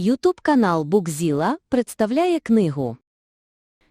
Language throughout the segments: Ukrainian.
Ютуб канал Букзіла представляє книгу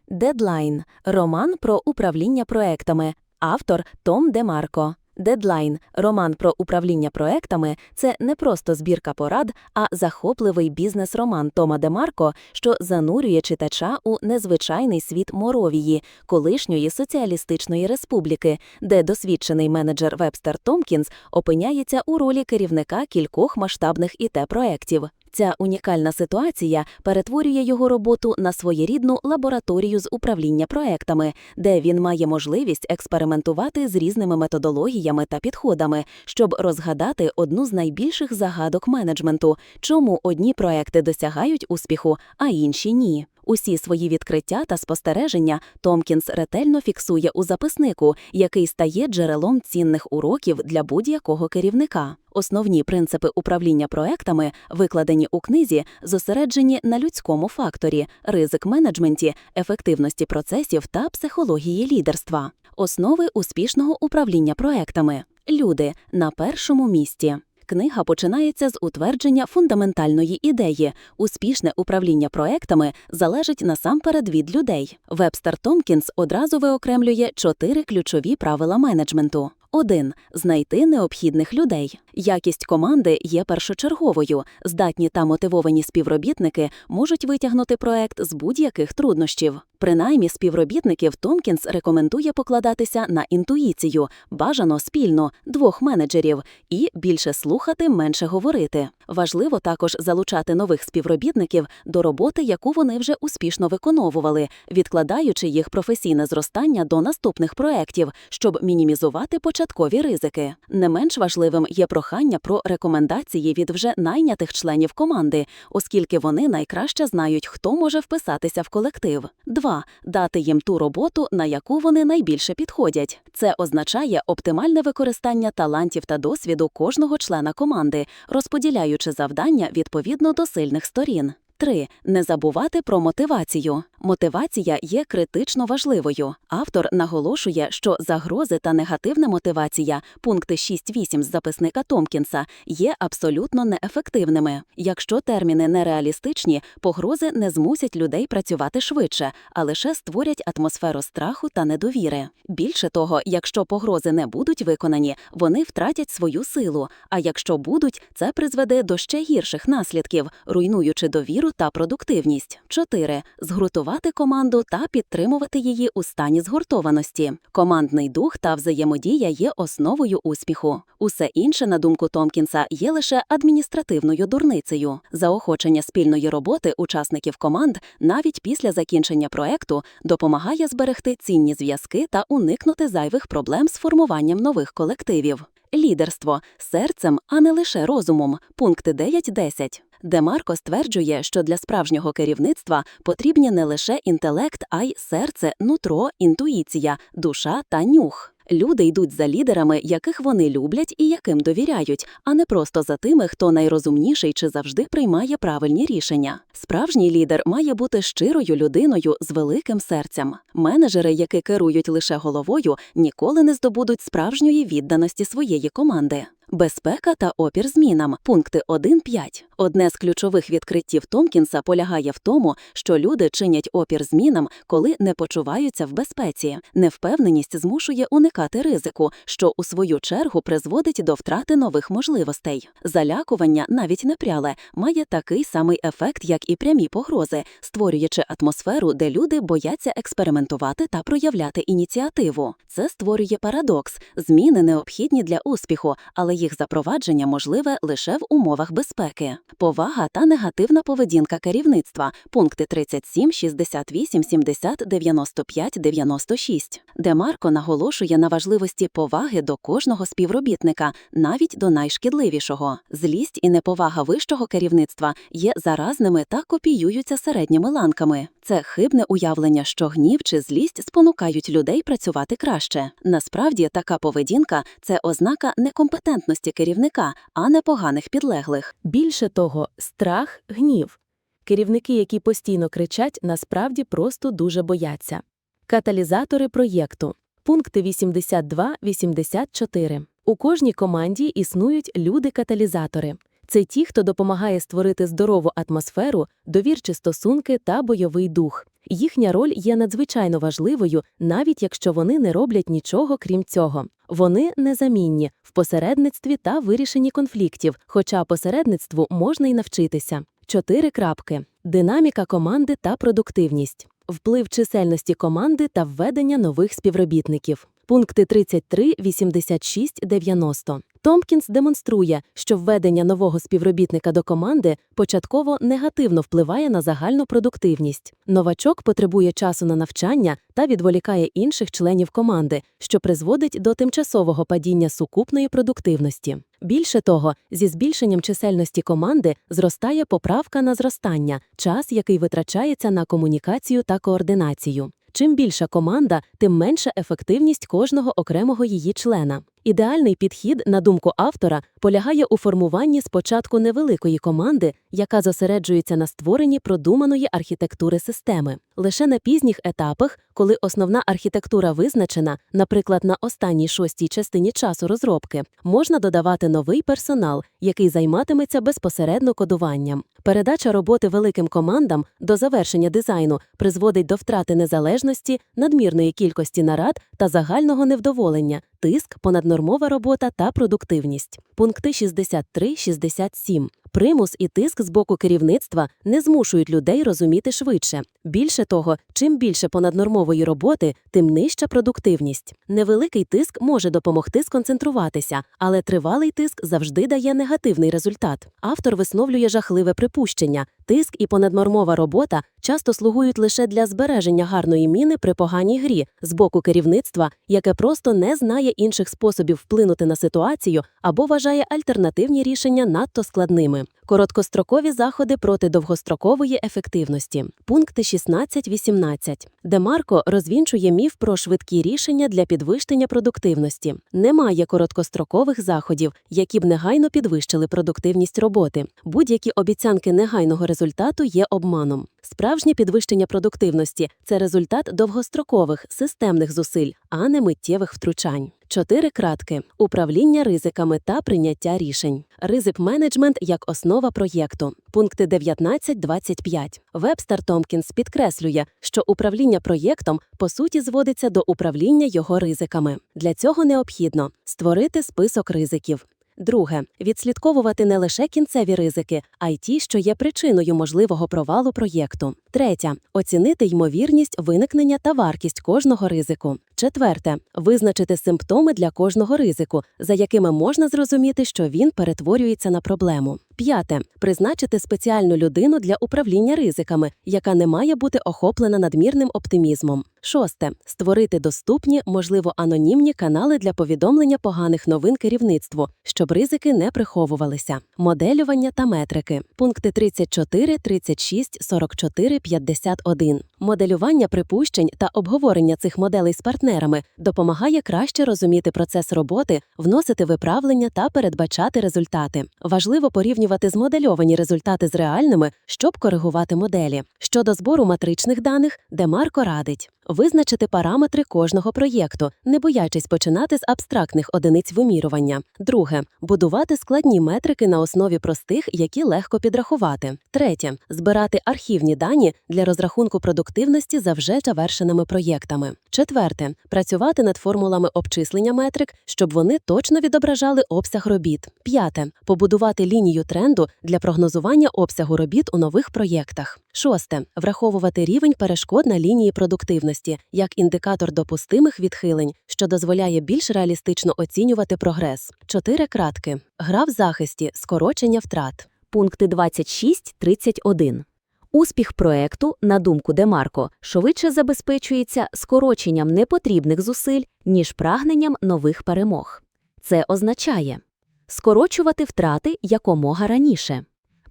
Дедлайн роман про управління проектами. Автор Том Демарко. Дедлайн роман про управління проектами це не просто збірка порад, а захопливий бізнес-роман Тома Демарко, що занурює читача у незвичайний світ Моровії, колишньої соціалістичної республіки, де досвідчений менеджер Вебстер Томкінс опиняється у ролі керівника кількох масштабних ІТ-проєктів. Ця унікальна ситуація перетворює його роботу на своєрідну лабораторію з управління проектами, де він має можливість експериментувати з різними методологіями та підходами, щоб розгадати одну з найбільших загадок менеджменту, чому одні проекти досягають успіху, а інші ні. Усі свої відкриття та спостереження Томкінс ретельно фіксує у записнику, який стає джерелом цінних уроків для будь-якого керівника. Основні принципи управління проектами, викладені у книзі, зосереджені на людському факторі, ризик менеджменті, ефективності процесів та психології лідерства. Основи успішного управління проектами. Люди на першому місці. Книга починається з утвердження фундаментальної ідеї. Успішне управління проектами залежить насамперед від людей. Вебстер Томкінс одразу виокремлює чотири ключові правила менеджменту. 1. Знайти необхідних людей. Якість команди є першочерговою. Здатні та мотивовані співробітники можуть витягнути проект з будь-яких труднощів. Принаймні, співробітників Томкінс рекомендує покладатися на інтуїцію, бажано спільно двох менеджерів, і більше слухати, менше говорити. Важливо також залучати нових співробітників до роботи, яку вони вже успішно виконовували, відкладаючи їх професійне зростання до наступних проєктів, щоб мінімізувати початкові ризики. Не менш важливим є прохання про рекомендації від вже найнятих членів команди, оскільки вони найкраще знають, хто може вписатися в колектив. 2. Дати їм ту роботу, на яку вони найбільше підходять. Це означає оптимальне використання талантів та досвіду кожного члена команди, розподіляючи завдання відповідно до сильних сторін. 3. Не забувати про мотивацію. Мотивація є критично важливою. Автор наголошує, що загрози та негативна мотивація, пункти 6-8 з записника Томкінса, є абсолютно неефективними. Якщо терміни нереалістичні, погрози не змусять людей працювати швидше, а лише створять атмосферу страху та недовіри. Більше того, якщо погрози не будуть виконані, вони втратять свою силу. А якщо будуть, це призведе до ще гірших наслідків, руйнуючи довіру та продуктивність. 4. Згуртувати команду та підтримувати її у стані згуртованості. Командний дух та взаємодія є основою успіху. Усе інше, на думку Томкінса, є лише адміністративною дурницею. Заохочення спільної роботи учасників команд навіть після закінчення проекту допомагає зберегти цінні зв'язки та уникнути зайвих проблем з формуванням нових колективів. Лідерство серцем, а не лише розумом. Пункти 9-10. Демарко стверджує, що для справжнього керівництва потрібні не лише інтелект, а й серце, нутро, інтуїція, душа та нюх. Люди йдуть за лідерами, яких вони люблять і яким довіряють, а не просто за тими, хто найрозумніший чи завжди приймає правильні рішення. Справжній лідер має бути щирою людиною з великим серцем. Менеджери, які керують лише головою, ніколи не здобудуть справжньої відданості своєї команди. Безпека та опір змінам. Пункти 1-5. Одне з ключових відкриттів Томкінса полягає в тому, що люди чинять опір змінам, коли не почуваються в безпеці. Невпевненість змушує уникати ризику, що у свою чергу призводить до втрати нових можливостей. Залякування, навіть непряле, має такий самий ефект, як і прямі погрози, створюючи атмосферу, де люди бояться експериментувати та проявляти ініціативу. Це створює парадокс. Зміни необхідні для успіху, але їх запровадження можливе лише в умовах безпеки. Повага та негативна поведінка керівництва. Пункти 37, 68, 70, 95, 96. Демарко наголошує на важливості поваги до кожного співробітника, навіть до найшкідливішого. Злість і неповага вищого керівництва є заразними та копіюються середніми ланками. Це хибне уявлення, що гнів чи злість спонукають людей працювати краще. Насправді, така поведінка це ознака некомпетентності керівника, а не поганих підлеглих. Більше того, страх, гнів. Керівники, які постійно кричать, насправді просто дуже бояться. Каталізатори проєкту. Пункти 82-84. У кожній команді існують люди-каталізатори. Це ті, хто допомагає створити здорову атмосферу, довірчі стосунки та бойовий дух. Їхня роль є надзвичайно важливою, навіть якщо вони не роблять нічого крім цього. Вони незамінні в посередництві та вирішенні конфліктів, хоча посередництву можна й навчитися. Чотири крапки: динаміка команди та продуктивність, вплив чисельності команди та введення нових співробітників. Пункти 33, 86, 90. Томпкінс демонструє, що введення нового співробітника до команди початково негативно впливає на загальну продуктивність. Новачок потребує часу на навчання та відволікає інших членів команди, що призводить до тимчасового падіння сукупної продуктивності. Більше того, зі збільшенням чисельності команди зростає поправка на зростання, час, який витрачається на комунікацію та координацію. Чим більша команда, тим менша ефективність кожного окремого її члена. Ідеальний підхід, на думку автора, полягає у формуванні спочатку невеликої команди, яка зосереджується на створенні продуманої архітектури системи. Лише на пізніх етапах, коли основна архітектура визначена, наприклад, на останній шостій частині часу розробки, можна додавати новий персонал, який займатиметься безпосередньо кодуванням. Передача роботи великим командам до завершення дизайну призводить до втрати незалежності, надмірної кількості нарад та загального невдоволення, тиск, понаднормова робота та продуктивність. Пункти 63-67. Примус і тиск з боку керівництва не змушують людей розуміти швидше. Більше того, чим більше понаднормової роботи, тим нижча продуктивність. Невеликий тиск може допомогти сконцентруватися, але тривалий тиск завжди дає негативний результат. Автор висновлює жахливе припущення. Тиск і понаднормова робота часто слугують лише для збереження гарної міни при поганій грі з боку керівництва, яке просто не знає інших способів вплинути на ситуацію або вважає альтернативні рішення надто складними. Короткострокові заходи проти довгострокової ефективності. Пункти 16-18. Демарко розвінчує міф про швидкі рішення для підвищення продуктивності. Немає короткострокових заходів, які б негайно підвищили продуктивність роботи. Будь-які обіцянки негайного результату є обманом. Справжнє підвищення продуктивності це результат довгострокових системних зусиль, а не миттєвих втручань. Чотири кратки: управління ризиками та прийняття рішень. Ризик менеджмент як основа проєкту. Пункти 19-25. Вебстер Томкінс підкреслює, що управління проєктом по суті зводиться до управління його ризиками. Для цього необхідно створити список ризиків. Друге відслідковувати не лише кінцеві ризики, а й ті, що є причиною можливого провалу проєкту. Третє оцінити ймовірність виникнення та вартість кожного ризику. Четверте визначити симптоми для кожного ризику, за якими можна зрозуміти, що він перетворюється на проблему. П'яте призначити спеціальну людину для управління ризиками, яка не має бути охоплена надмірним оптимізмом. Шосте створити доступні, можливо, анонімні канали для повідомлення поганих новин керівництву, щоб ризики не приховувалися. Моделювання та метрики. Пункти 34, 36, 44, 51. Моделювання припущень та обговорення цих моделей з партнерами допомагає краще розуміти процес роботи, вносити виправлення та передбачати результати. Важливо порівнювати змодельовані результати з реальними, щоб коригувати моделі. Щодо збору матричних даних, Демарко радить визначити параметри кожного проєкту, не боячись починати з абстрактних одиниць вимірювання. Друге будувати складні метрики на основі простих, які легко підрахувати. Третє збирати архівні дані для розрахунку продуктивності за вже завершеними проєктами. Четверте працювати над формулами обчислення метрик, щоб вони точно відображали обсяг робіт. П'яте побудувати лінію тренду для прогнозування обсягу робіт у нових проєктах. Шосте враховувати рівень перешкод на лінії продуктивності як індикатор допустимих відхилень, що дозволяє більш реалістично оцінювати прогрес. Чотири кратки: гра в захисті, скорочення втрат. Пункти 26-31. Успіх проекту, на думку Демарко, швидше забезпечується скороченням непотрібних зусиль, ніж прагненням нових перемог. Це означає скорочувати втрати якомога раніше,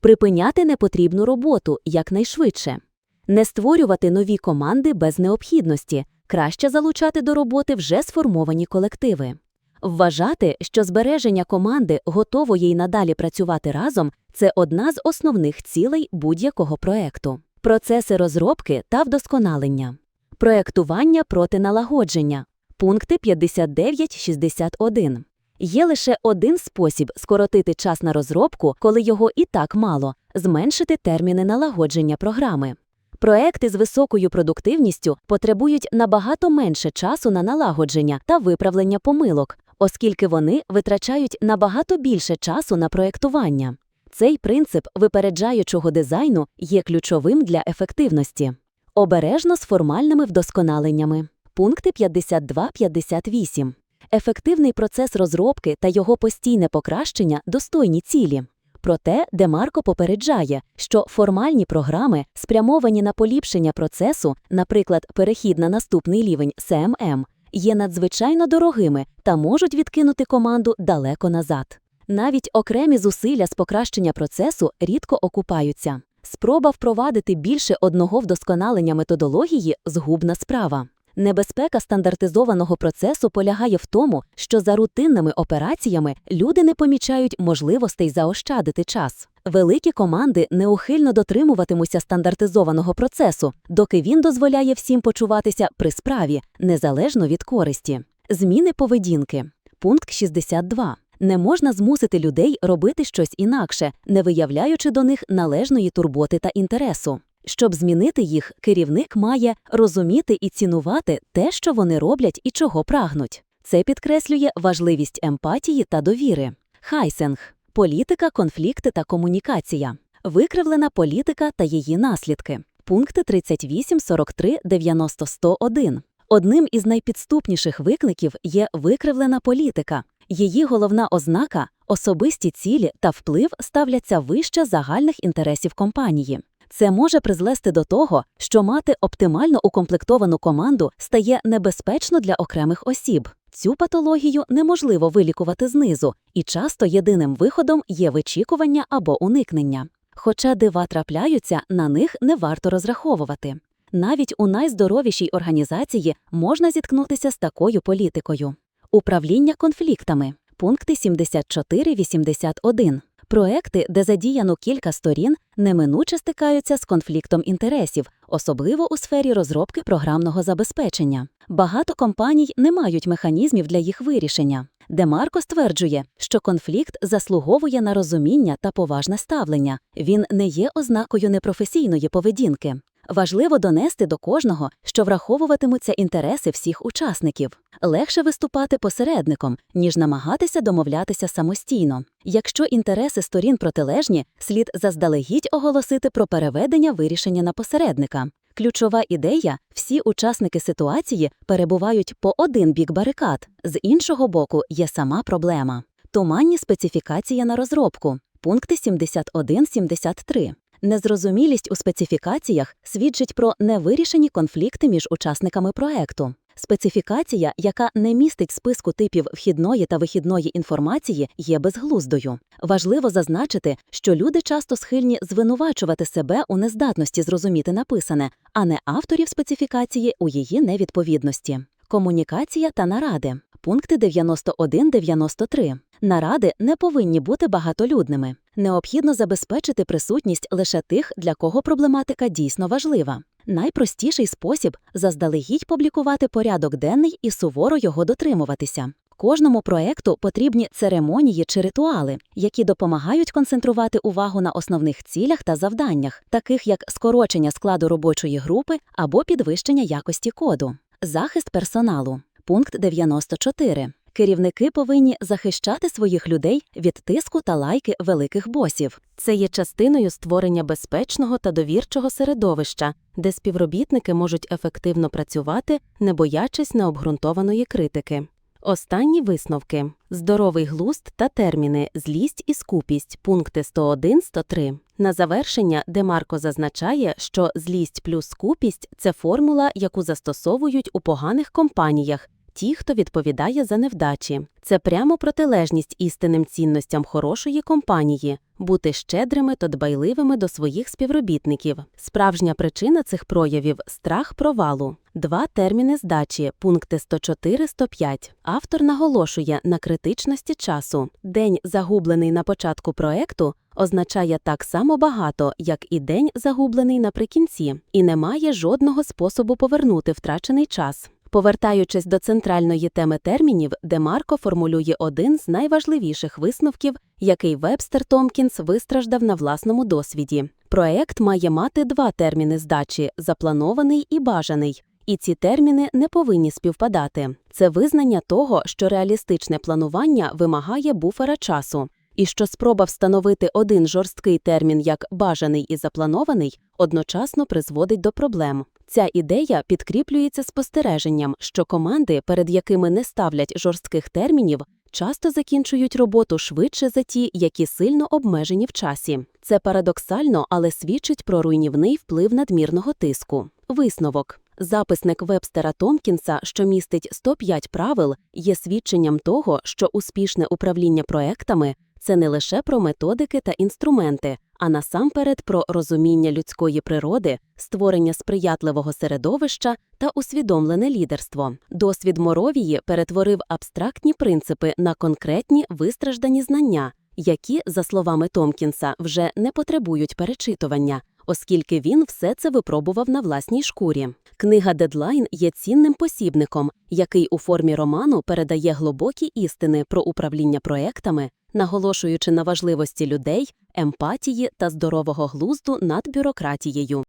припиняти непотрібну роботу якнайшвидше, не створювати нові команди без необхідності, краще залучати до роботи вже сформовані колективи. Вважати, що збереження команди готової й надалі працювати разом це одна з основних цілей будь-якого проекту. Процеси розробки та вдосконалення. Проектування проти налагодження. Пункти 59-61. Є лише один спосіб скоротити час на розробку, коли його і так мало зменшити терміни налагодження програми. Проекти з високою продуктивністю потребують набагато менше часу на налагодження та виправлення помилок, оскільки вони витрачають набагато більше часу на проектування. Цей принцип випереджаючого дизайну є ключовим для ефективності. Обережно з формальними вдосконаленнями. Пункти 52-58. Ефективний процес розробки та його постійне покращення достойні цілі. Проте Демарко попереджає, що формальні програми, спрямовані на поліпшення процесу, наприклад, перехід на наступний рівень CMM, є надзвичайно дорогими та можуть відкинути команду далеко назад. Навіть окремі зусилля з покращення процесу рідко окупаються. Спроба впровадити більше одного вдосконалення методології згубна справа. Небезпека стандартизованого процесу полягає в тому, що за рутинними операціями люди не помічають можливостей заощадити час. Великі команди неухильно дотримуватимуться стандартизованого процесу, доки він дозволяє всім почуватися при справі, незалежно від користі. Зміни поведінки. Пункт 62. Не можна змусити людей робити щось інакше, не виявляючи до них належної турботи та інтересу. Щоб змінити їх, керівник має розуміти і цінувати те, що вони роблять і чого прагнуть. Це підкреслює важливість емпатії та довіри. Хайсенг політика, конфлікти та комунікація, викривлена політика та її наслідки. Пункти 38, 43, 90, 101. Одним із найпідступніших викликів є викривлена політика. Її головна ознака особисті цілі та вплив ставляться вище загальних інтересів компанії. Це може призвести до того, що мати оптимально укомплектовану команду стає небезпечно для окремих осіб. Цю патологію неможливо вилікувати знизу, і часто єдиним виходом є вичікування або уникнення. Хоча дива трапляються, на них не варто розраховувати. Навіть у найздоровішій організації можна зіткнутися з такою політикою. Управління конфліктами. Пункти 74-81. Проекти, де задіяно кілька сторін, неминуче стикаються з конфліктом інтересів, особливо у сфері розробки програмного забезпечення. Багато компаній не мають механізмів для їх вирішення. Демарко стверджує, що конфлікт заслуговує на розуміння та поважне ставлення. Він не є ознакою непрофесійної поведінки. Важливо донести до кожного, що враховуватимуться інтереси всіх учасників. Легше виступати посередником, ніж намагатися домовлятися самостійно. Якщо інтереси сторін протилежні, слід заздалегідь оголосити про переведення вирішення на посередника. Ключова ідея всі учасники ситуації перебувають по один бік барикад, з іншого боку є сама проблема. Туманні специфікації на розробку. Пункти 71-73. Незрозумілість у специфікаціях свідчить про невирішені конфлікти між учасниками проекту. Специфікація, яка не містить списку типів вхідної та вихідної інформації, є безглуздою. Важливо зазначити, що люди часто схильні звинувачувати себе у нездатності зрозуміти написане, а не авторів специфікації у її невідповідності. Комунікація та наради. Пункти 91-93. Наради не повинні бути багатолюдними. Необхідно забезпечити присутність лише тих, для кого проблематика дійсно важлива. Найпростіший спосіб заздалегідь публікувати порядок денний і суворо його дотримуватися. Кожному проекту потрібні церемонії чи ритуали, які допомагають концентрувати увагу на основних цілях та завданнях, таких як скорочення складу робочої групи або підвищення якості коду. Захист персоналу. Пункт 94. Керівники повинні захищати своїх людей від тиску та лайки великих босів. Це є частиною створення безпечного та довірчого середовища, де співробітники можуть ефективно працювати, не боячись необґрунтованої критики. Останні висновки: здоровий глузд та терміни, злість і скупість, пункти 101-103. На завершення Демарко зазначає, що злість плюс скупість це формула, яку застосовують у поганих компаніях. Ті, хто відповідає за невдачі, це прямо протилежність істинним цінностям хорошої компанії бути щедрими та дбайливими до своїх співробітників. Справжня причина цих проявів страх провалу. Два терміни здачі, пункти 104-105. Автор наголошує на критичності часу. День, загублений на початку проекту, означає так само багато, як і день, загублений наприкінці, і немає жодного способу повернути втрачений час. Повертаючись до центральної теми термінів, Демарко формулює один з найважливіших висновків, який Вебстер Томкінс вистраждав на власному досвіді. Проект має мати два терміни здачі запланований і бажаний. І ці терміни не повинні співпадати. Це визнання того, що реалістичне планування вимагає буфера часу, і що спроба встановити один жорсткий термін як бажаний і запланований одночасно призводить до проблем. Ця ідея підкріплюється спостереженням, що команди, перед якими не ставлять жорстких термінів, часто закінчують роботу швидше за ті, які сильно обмежені в часі. Це парадоксально, але свідчить про руйнівний вплив надмірного тиску. Висновок. Записник Вебстера Томкінса, що містить 105 правил, є свідченням того, що успішне управління проектами це не лише про методики та інструменти, а насамперед про розуміння людської природи, створення сприятливого середовища та усвідомлене лідерство. Досвід Моровії перетворив абстрактні принципи на конкретні вистраждані знання, які, за словами Томкінса, вже не потребують перечитування, оскільки він все це випробував на власній шкурі. Книга Дедлайн є цінним посібником, який у формі роману передає глибокі істини про управління проектами, наголошуючи на важливості людей, емпатії та здорового глузду над бюрократією.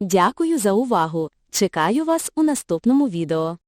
Дякую за увагу. Чекаю вас у наступному відео.